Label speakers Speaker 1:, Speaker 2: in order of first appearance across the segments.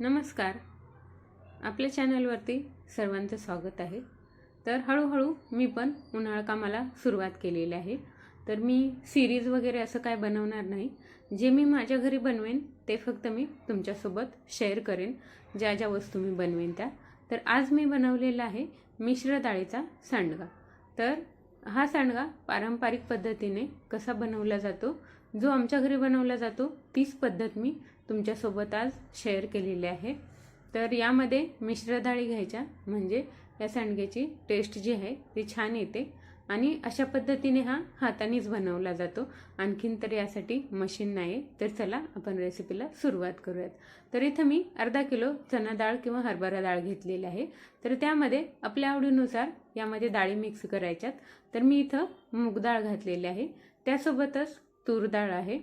Speaker 1: नमस्कार. आपल्या चॅनलवरती सर्वांचं स्वागत आहे. तर हळूहळू मी पण उन्हाळा कामाला सुरुवात केलेली आहे. तर मी सिरीज वगैरे असं काय बनवणार नाही. जे मी माझ्या घरी बनवेन ते फक्त मी तुमच्यासोबत शेअर करेन. ज्या ज्या वस्तू मी बनवेन त्या. तर आज मी बनवलेला आहे मिश्र डाळीचा सांडगा. तर हा सांडगा पारंपरिक पद्धतीने कसा बनवला जातो जो आमच्या घरी बनवला जातो तीच पद्धत मी तुमच्यासोबत आज शेअर केलेली आहे. तर यामध्ये मिश्र डाळी घ्यायच्या म्हणजे या सांडग्याची टेस्ट जी आहे ती छान येते. आणि अशा पद्धतीने हा हातानेच बनवला जातो. आणखीन तर यासाठी मशीन नाही तर चला आपण रेसिपीला सुरुवात करूयात. तर इथं मी अर्धा किलो चना डाळ किंवा हरभरा डाळ घेतलेली आहे. तर त्यामध्ये आपल्या आवडीनुसार यामध्ये डाळी मिक्स करायच्यात. तर मी इथं मूग डाळ घातलेली आहे. त्यासोबतच तूर डाळ आहे.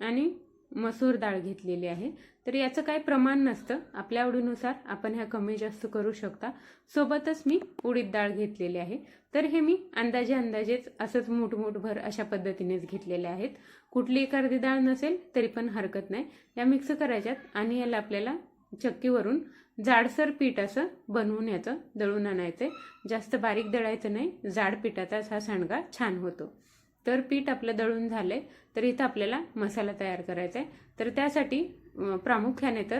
Speaker 1: आणि मसूर डाळ घेतलेली आहे. तर याचं काय प्रमाण नसतं. आपल्या आवडीनुसार आपण ह्या कमी जास्त करू शकता. सोबतच मी उडीद डाळ घेतलेली आहे. तर हे मी अंदाजे अंदाजेच असंच मूठमूठभर अशा पद्धतीनेच घेतलेले आहेत. कुठली एखादी डाळ नसेल तरी पण हरकत नाही. या मिक्स करायच्यात आणि याला आपल्याला चक्कीवरून जाडसर पीठ असं बनवून याचं दळून आणायचं जास्त बारीक दळायचं नाही. जाड पिठाचाच हा सांडगा छान होतो. तर पीठ आपलं दळून झालंय तर इथं आपल्याला मसाला तयार करायचा आहे. तर त्यासाठी प्रामुख्याने तर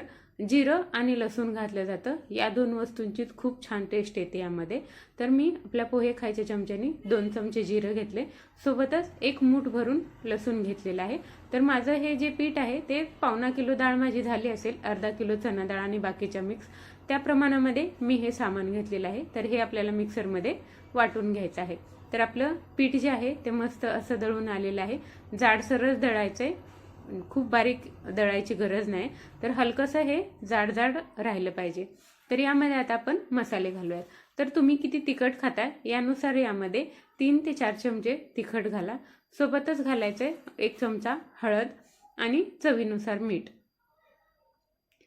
Speaker 1: जिरं आणि लसूण घातलं जातं. या दोन वस्तूंचीच खूप छान टेस्ट येते यामध्ये. तर मी आपल्या पोहे खायच्या चमच्यानी दोन चमचे जिरं घेतले. सोबतच एक मूठ भरून लसूण घेतलेलं आहे. तर माझं हे जे पीठ आहे ते पावणा किलो डाळ माझी झाली असेल अर्धा किलो चना डाळ आणि बाकीच्या मिक्स त्या प्रमाणामध्ये मी हे सामान घेतलेलं आहे. तर हे आपल्याला मिक्सरमध्ये वाटून घ्यायचं आहे. तर आपलं पीठ जे आहे ते मस्त असं दळून आलेलं आहे. जाडसरच दळायचं आहे खूप बारीक दळायची गरज नाही. तर हलकंसं हे जाड जाड राहिलं पाहिजे. तर यामध्ये आता आपण मसाले घालूयात. तर तुम्ही किती तिखट खाताय यानुसार यामध्ये तीन ते चार चमचे तिखट घाला. सोबतच घालायचे एक चमचा हळद आणि चवीनुसार मीठ.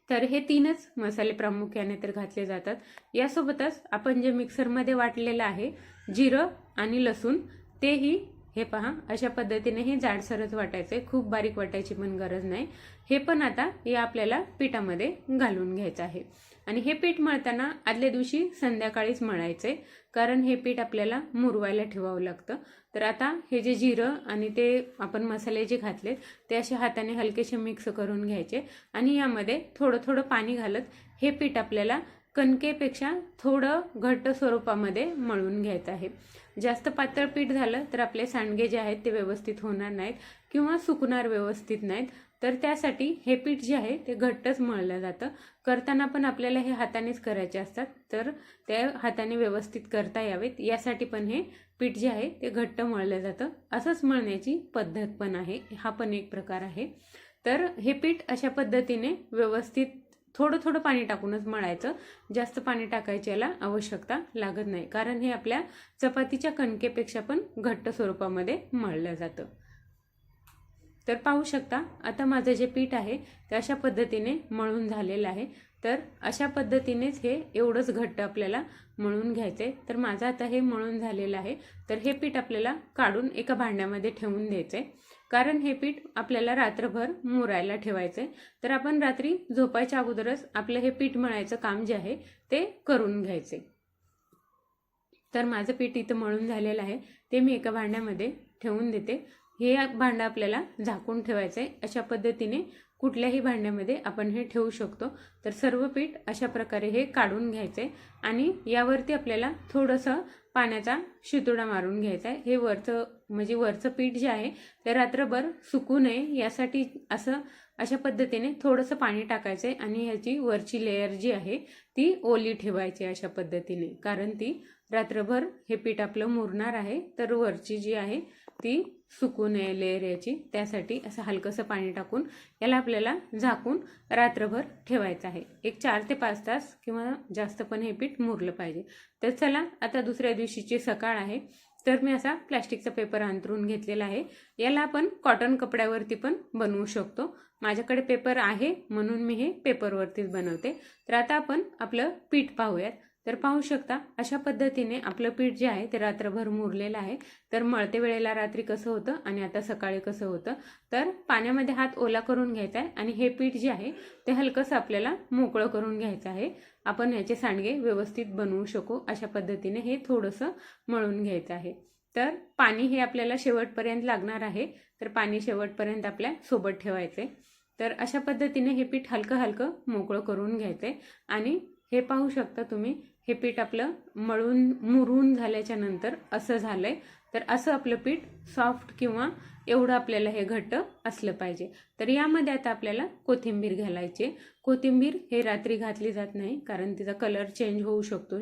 Speaker 1: तर हे तीनच मसाले प्रामुख्याने तर घातले जातात. यासोबतच आपण जे मिक्सरमध्ये वाटलेलं आहे जिरं आणि लसूण तेही हे पहा अशा पद्धतीने हे जाडसरच वाटायचे खूप बारीक वाटायची पण गरज नाही. हे पण आता या आपल्याला पिठामध्ये घालून घ्यायचं आहे. आणि हे पीठ मळताना आदल्या दिवशी संध्याकाळीच मळायचे कारण हे पीठ आपल्याला मुरवायला ठेवावं लागतं. तर आता हे जे जिरं आणि ते आपण मसाले जे घातलेत ते असे हाताने हलकेसे मिक्स करून घ्यायचे आणि यामध्ये थोडं थोडं पाणी घालत हे पीठ आपल्याला कणकेपेक्षा थोडं घट्ट स्वरूपामध्ये मळून घ्यायचं आहे. जास्त पातळ पीठ झालं तर आपले सांडगे जे आहेत ते व्यवस्थित होणार नाहीत किंवा सुकणार व्यवस्थित नाहीत. तर त्यासाठी हे पीठ जे आहे ते घट्टच मळलं जातं. करताना पण आपल्याला हे हातानेच करायचे असतात. तर त्या हाताने व्यवस्थित करता यावेत. यासाठी पण हे पीठ जे आहे ते घट्ट मळलं जातं. असंच मळण्याची पद्धत पण आहे. हा पण एक प्रकार आहे. तर हे पीठ अशा पद्धतीने व्यवस्थित थोडं थोडं पाणी टाकूनच मळायचं. जास्त पाणी टाकायची याला आवश्यकता लागत नाही. कारण हे आपल्या चपातीच्या कणकेपेक्षा पण घट्ट स्वरूपामध्ये मळलं जातं. तर पाहू शकता आता माझं जे पीठ आहे ते अशा पद्धतीने मळून झालेलं आहे. तर अशा पद्धतीनेच हे एवढंच घट्ट आपल्याला मळून घ्यायचं आहे तर माझं आता हे मळून झालेलं आहे. तर हे पीठ आपल्याला काढून एका भांड्यामध्ये ठेवून द्यायचं आहे कारण हे पीठ आपल्याला रात्रभर मुरायला ठेवायचं आहे तर आपण रात्री झोपायच्या अगोदरच आपलं हे पीठ मळायचं काम जे आहे ते करून घ्यायचे तर माझं पीठ इथं मळून झालेलं आहे. ते मी एका भांड्यामध्ये ठेवून देते. हे भांडं आपल्याला झाकून ठेवायचं आहे अशा पद्धतीने कुठल्याही भांड्यामध्ये आपण हे ठेवू शकतो. तर सर्व पीठ अशा प्रकारे हे काढून घ्यायचे आणि यावरती आपल्याला थोडंसं पाण्याचा शितोडा मारून घ्यायचा आहे हे वरचं म्हणजे वरचं पीठ जे आहे ते रात्रभर सुकू नये. यासाठी असं अशा पद्धतीने थोडंसं पाणी टाकायचं आहे आणि ह्याची वरची लेयर जी आहे ती ओली ठेवायची अशा पद्धतीने. कारण ती रात्रभर हे पीठ आपलं मुरणार आहे तर वरची जी आहे ती सुकू नये लेअर याची. त्यासाठी असं हलकंसं पाणी टाकून याला आपल्याला झाकून रात्रभर ठेवायचं आहे. एक चार ते पाच तास किंवा जास्त पण हे पीठ मुरलं पाहिजे. तर चला आता दुसऱ्या दिवशीची सकाळ आहे. तर मी असा प्लॅस्टिकचा पेपर अंतरून घेतलेला आहे. याला आपण कॉटन कपड्यावरती पण बनवू शकतो. माझ्याकडे पेपर आहे म्हणून मी हे पेपरवरतीच बनवते. तर आता आपण आपलं पीठ पाहूयात. तर पाहू शकता अशा पद्धतीने आपलं पीठ जे आहे ते रात्रभर मुरलेलं आहे. तर मळते वेळेला रात्री कसं होतं आणि आता सकाळी कसं होतं तर पाण्यामध्ये हात ओला करून घ्यायचा आहे आणि हे पीठ जे आहे ते हलकंसं आपल्याला मोकळं करून घ्यायचं आहे. आपण याचे सांडगे व्यवस्थित बनवू शकू अशा पद्धतीने हे थोडंसं मळून घ्यायचं आहे. तर पाणी हे आपल्याला शेवटपर्यंत लागणार आहे तर पाणी शेवटपर्यंत आपल्यासोबत ठेवायचे तर अशा पद्धतीने हे पीठ हलकं हलकं मोकळं करून घ्यायचे आणि हे पाहू शकता तुम्ही हे पीठ आपलं मळून मुरून झाल्याच्यानंतर असं झालंय. तर असं आपलं पीठ सॉफ्ट किंवा एवढं आपल्याला हे घट्ट असलं पाहिजे. तर यामध्ये आता आपल्याला कोथिंबीर घालायची कोथिंबीर हे रात्री घातली जात नाही कारण तिचा कलर चेंज होऊ शकतो.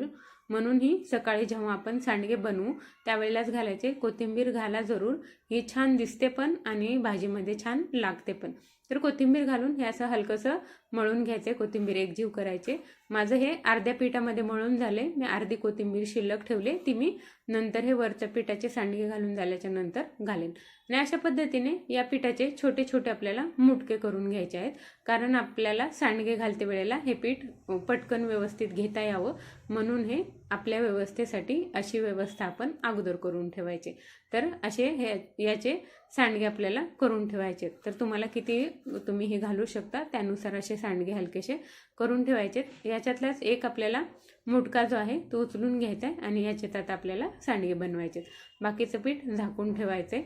Speaker 1: म्हणून ही सकाळी जेव्हा आपण सांडगे बनवू त्यावेळेलाच घालायचे. कोथिंबीर घाला जरूर. ही छान दिसते पण आणि भाजीमध्ये छान लागते पण. तर कोथिंबीर घालून हे असं हलकंसं मळून घ्यायचे कोथिंबीर एकजीव करायचे माझं हे अर्ध्या पिठामध्ये मळून झाले. मी अर्धी कोथिंबीर शिल्लक ठेवले. ती मी नंतर हे वरच्या पिठाचे सांडगे घालून झाल्याच्यानंतर घालेन. आणि अशा पद्धतीने या पिठाचे छोटे छोटे आपल्याला मुटके करून घ्यायचे आहेत. कारण आपल्याला सांडगे घालते वेळेला हे पीठ पटकन व्यवस्थित घेता यावं. म्हणून हे आपल्या व्यवस्थेसाठी अशी व्यवस्था आपण अगोदर करून ठेवायचे. तर असे हे याचे सांडगे आपल्याला करून ठेवायचे. तर तुम्हाला किती तुम्ही हे घालू शकता त्यानुसार असे सांडगे हलकेसे करून ठेवायचे. याच्यातलाच एक आपल्याला मुटका जो आहे तो उचलून घ्यायचा आहे आणि याच्यात आता आपल्याला सांडगे बनवायचे. बाकीचं पीठ झाकून ठेवायचे.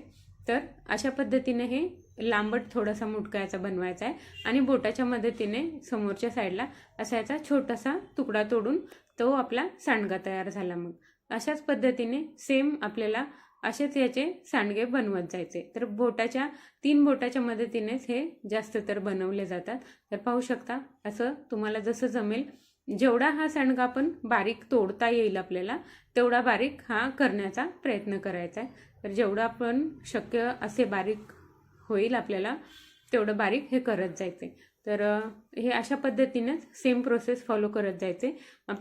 Speaker 1: तर अशा पद्धतीने हे लांबट थोडासा मुटका याचा बनवायचा आहे. आणि बोटाच्या मदतीने समोरच्या साईडला असा याचा छोटासा तुकडा तोडून तो आपला सांडगा तयार झाला मग. अशाच पद्धतीने सेम आपल्याला असेच याचे सांडगे बनवत जायचे. तर बोटाच्या तीन बोटाच्या मदतीनेच हे जास्त तर बनवले जातात. तर पाहू शकता असं तुम्हाला जसं जमेल जेवढा हा सांडगा आपण बारीक तोडता येईल आपल्याला तेवढा बारीक हा करण्याचा प्रयत्न करायचा आहे. तर जेवढं आपण शक्य असे बारीक होईल आपल्याला तेवढं बारीक हे करत जायचे. तर हे अशा पद्धतीनेच सेम प्रोसेस फॉलो करत जायचे.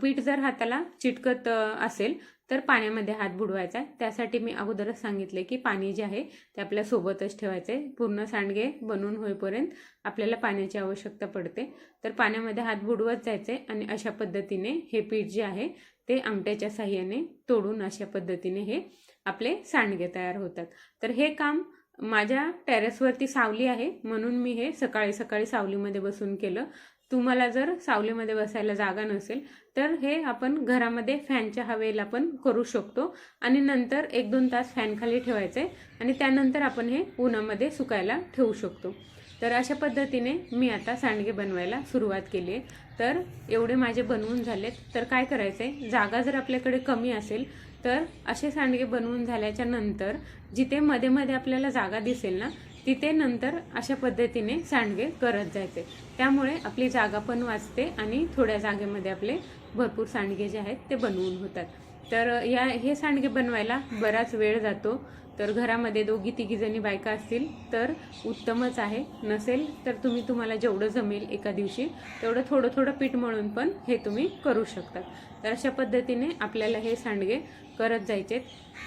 Speaker 1: पीठ जर हाताला चिटकत असेल तर पाण्यामध्ये हात बुडवायचा आहे. त्यासाठी मी अगोदरच सांगितले की पाणी जे आहे ते आपल्या सोबतच ठेवायचे. पूर्ण सांडगे बनवून होईपर्यंत आपल्याला पाण्याची आवश्यकता पडते. तर पाण्यामध्ये हात बुडवत जायचे आणि अशा पद्धतीने हे पीठ जे आहे ते आमट्याच्या साह्याने तोडून अशा पद्धतीने हे आपले सांडगे तयार होतात. तर हे काम माझ्या टेरेसवरती सावली आहे म्हणून मी हे सकाळी सकाळी सावलीमध्ये बसून केलं. तुम्हाला जर सावलीमध्ये बसायला जागा नसेल तर हे आपण घरामध्ये फॅनच्या हवेला पण करू शकतो. आणि नंतर एक दोन तास फॅनखाली ठेवायचे आणि त्यानंतर आपण हे उन्हामध्ये सुकायला ठेवू शकतो. तर अशा पद्धतीने मी आता सांडगे बनवायला सुरुवात केली आहे. तर एवढे माझे बनवून झालेत. तर काय करायचं आहे जागा जर आपल्याकडे कमी असेल तर असे सांडगे बनवून झाल्याच्यानंतर जिथे मध्ये मध्ये आपल्याला जागा दिसेल ना तिथे नंतर अशा पद्धतीने सांडगे करत जायचे. त्यामुळे आपली जागा पण वाचते आणि थोड्या जागेमध्ये आपले भरपूर सांडगे जे आहेत ते बनवून होतात. तर या हे सांडगे बनवायला बराच वेळ जातो. तर घरामध्ये दोघी तिघीजणी बायका असतील तर उत्तमच आहे. नसेल तर तुम्ही तुम्हाला जेवढं जमेल एका दिवशी तेवढं थोडं थोडं पीठ मळून पण हे तुम्ही करू शकता. तर अशा पद्धतीने आपल्याला हे सांडगे करत जायचे.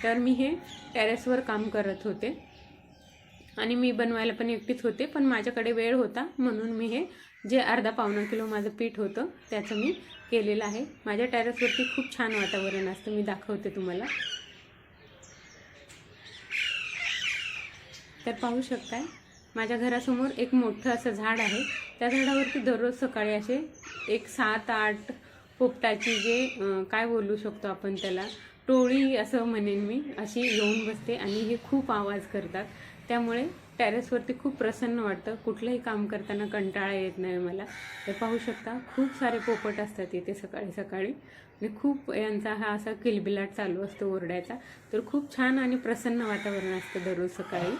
Speaker 1: तर मी हे टेरेसवर काम करत होते. आणि मी बनवायला पण एकटीच होते पण माझ्याकडे वेळ होता म्हणून मी हे जे अर्धा पावणा किलो माझं पीठ होतं त्याचं मी केलेलं आहे. माझ्या टेरेसवरती खूप छान वातावरण असतं मी दाखवते तुम्हाला. तर पाहू शकताय माझ्या घरासमोर एक मोठं असं झाड आहे. त्या झाडावरती दररोज सकाळी असे एक सात आठ पोपटाची जे काय बोलू शकतो आपण त्याला टोळी असं म्हणेन मी अशी येऊन बसते आणि हे खूप आवाज करतात. त्यामुळे टेरेसवरती खूप प्रसन्न वाटतं. कुठलंही काम करताना कंटाळा येत नाही मला. तर पाहू शकता खूप सारे पोपट असतात इथे सकाळी सकाळी. आणि खूप यांचा हा असा किलबिलाट चालू असतो ओरड्याचा. तर खूप छान आणि प्रसन्न वातावरण असतं दररोज सकाळी.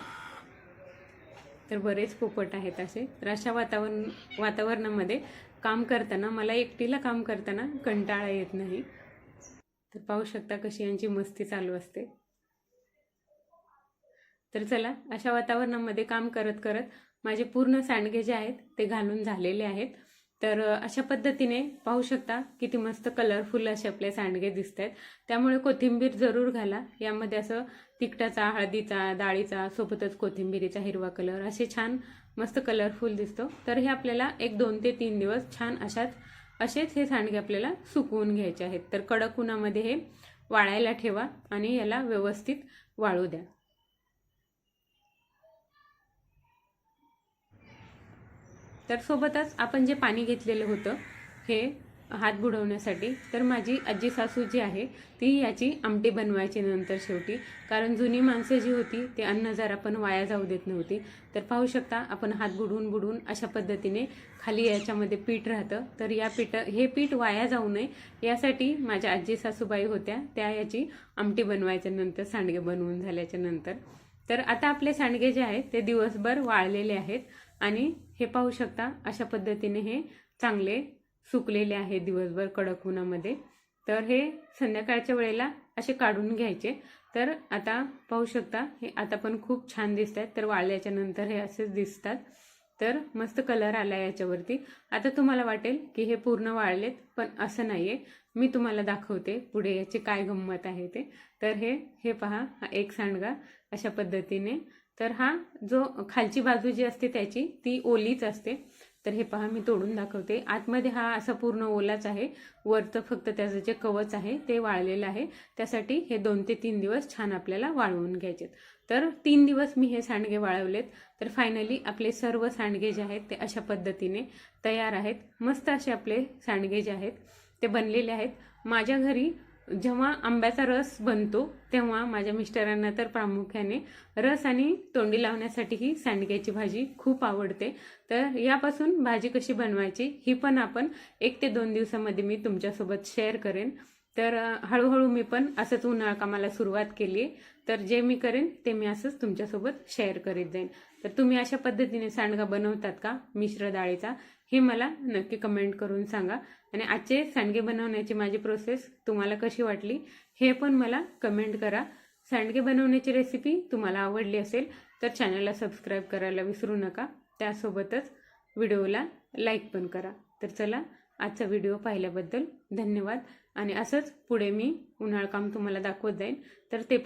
Speaker 1: तर बरेच पोपट आहेत असे. तर अशा वातावरण वातावरणामध्ये काम करताना मला एकटीला काम करताना कंटाळा येत नाही. तर पाहू शकता कशी यांची मस्ती चालू असते. तर चला अशा वातावरणामध्ये काम करत करत माझे पूर्ण सांडगे जे आहेत ते घालून झालेले आहेत. तर अशा पद्धतीने पाहू शकता किती मस्त कलरफुल असे आपले सांडगे दिसत आहेत त्यामुळे कोथिंबीर जरूर घाला. यामध्ये असं तिखटाचा हळदीचा डाळीचा सोबतच कोथिंबीरीचा हिरवा कलर असे छान मस्त कलरफुल दिसतो. तर हे आपल्याला एक दोन ते तीन दिवस छान अशाच असेच हे सांडगे आपल्याला सुकवून घ्यायचे आहेत. तर कडक उन्हामध्ये हे वाळायला ठेवा आणि याला व्यवस्थित वाळू द्या. तर सोबतच आपण जे पाणी घेतलेलं होतं हे हात बुडवण्यासाठी तर माझी आजी सासू जी आहे ती याची आमटी बनवायची नंतर शेवटी. कारण जुनी माणसं जी होती ते अन्न जरा पण वाया जाऊ देत नव्हती. तर पाहू शकता आपण हात बुडवून बुडवून अशा पद्धतीने खाली याच्यामध्ये पीठ राहतं. तर या पीठ हे पीठ वाया जाऊ नये. यासाठी माझ्या आजी सासूबाई होत्या त्या याची आमटी बनवायच्या नंतर सांडगे बनवून झाल्याच्यानंतर. तर आता आपले सांडगे जे आहेत ते दिवसभर वाळलेले आहेत. आणि हे पाहू शकता अशा पद्धतीने हे चांगले सुकलेले आहे दिवसभर कडक उन्हामध्ये. तर हे संध्याकाळच्या वेळेला असे काढून घ्यायचे. तर आता पाहू शकता हे आता पण खूप छान दिसत आहेत तर वाळल्याच्या नंतर हे असेच दिसतात. तर मस्त कलर आला याच्यावरती. आता तुम्हाला वाटेल की हे पूर्ण वाळलेत पण असं नाही आहे मी तुम्हाला दाखवते पुढे याची काय गंमत आहे ते. तर हे हे पहा हा एक सांडगा अशा पद्धतीने तर हा जो खालची बाजू जी असते त्याची ती ओलीच असते. तर हे पहा मी तोडून दाखवते. आतमध्ये हा असा पूर्ण ओलाच आहे. वरचं फक्त त्याचं जे कवच आहे ते वाळलेलं आहे. त्यासाठी हे दोन ते तीन दिवस छान आपल्याला वाळवून घ्यायचे तर तीन दिवस मी हे सांडगे वाळवलेत. तर फायनली आपले सर्व सांडगे जे आहेत ते अशा पद्धतीने तयार आहेत. मस्त असे आपले सांडगे जे आहेत ते बनलेले आहेत. माझ्या घरी जेव्हा आंब्याचा रस बनतो तेव्हा माझ्या मिस्टरांना तर प्रामुख्याने रस आणि तोंडी लावण्यासाठी ही सांडग्याची भाजी खूप आवडते. तर यापासून भाजी कशी बनवायची ही पण आपण एक ते दोन दिवसामध्ये मी तुमच्यासोबत शेअर करेन. तर हळूहळू मी पण असंच उन्हाळा कामाला सुरुवात केली आहे. तर जे मी करेन ते मी असंच तुमच्यासोबत शेअर करीत जाईन. तर तुम्ही अशा पद्धतीने सांडगा बनवतात का मिश्र डाळीचा? हे मला नक्की कमेंट करून सांगा. आणि आजचे सांडगे बनवण्याची माझी प्रोसेस तुम्हाला कशी वाटली हे पण मला कमेंट करा. सांडगे बनवण्याची रेसिपी तुम्हाला आवडली असेल तर चॅनलला सबस्क्राईब करायला विसरू नका. त्यासोबतच व्हिडिओला लाईक पण करा. तर चला आजचा व्हिडिओ पाहिल्याबद्दल धन्यवाद. आणि असंच पुढे मी उन्हाळकाम तुम्हाला दाखवत जाईन. तर ते